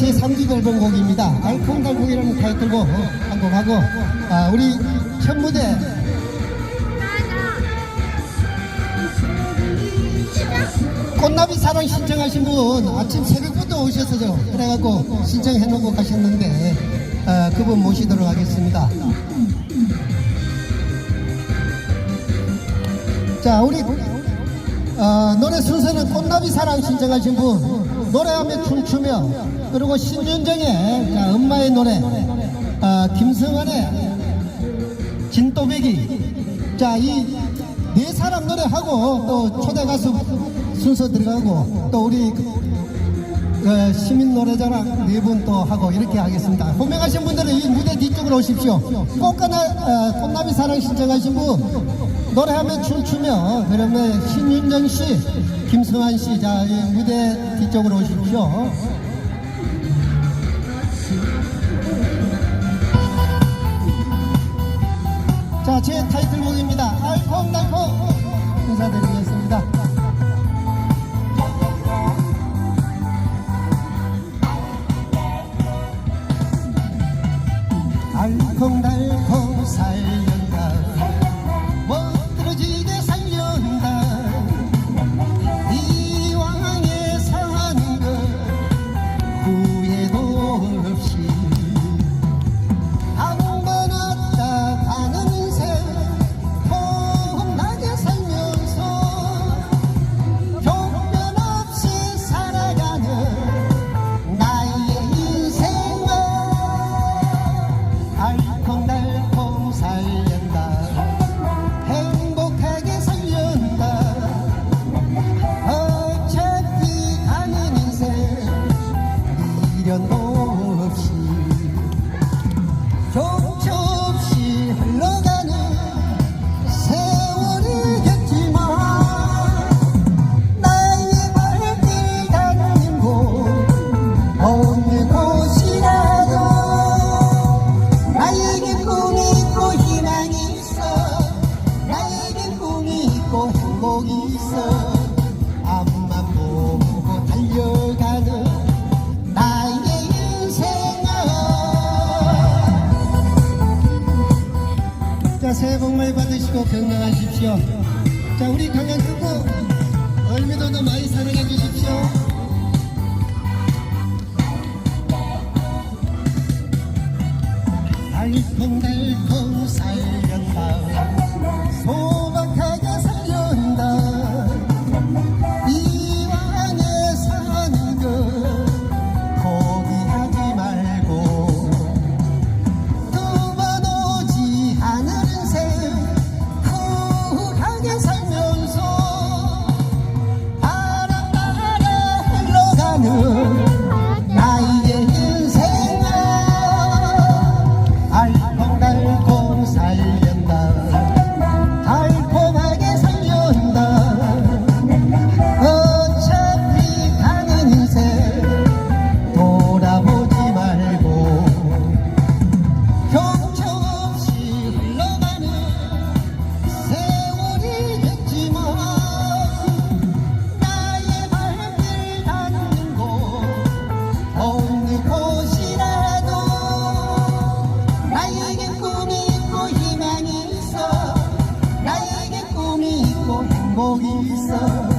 제3주 앨범 곡입니다. 알콩달콩이라는 타이틀곡 한곡 하고 아, 우리 첫 무대 꽃나비 사랑 신청하신 분 아침 새벽부터 오셨어요. 그래갖고 신청해 놓고 가셨는데 아, 그분 모시도록 하겠습니다. 자 우리 어, 노래 순서는 꽃나비 사랑 신청하신 분 노래하며 춤추며 그리고 신윤정의 자, 엄마의 노래 어, 김성환의 진또배기. 자이 네 사람 노래하고 또 초대 가수 순서 들어가고 또 우리 어, 시민 노래자랑 네 분 또 하고 이렇게 하겠습니다. 호명하신 분들은 이 무대 뒤쪽으로 오십시오. 꽃가나 어, 꽃나비 사랑 신청하신 분 노래하면 춤추며 그러면 신윤정 씨, 김성환 씨, 자, 이 무대 뒤쪽으로 오십시오. 자, 제 타이틀곡입니다. 알콩달콩 인사드리겠습니다. 자 새해 복 많이 받으시고 건강하십시오. 자 우리 강연 듣고 얼미도도 많이 사랑해 주십시오. 달콩달 morri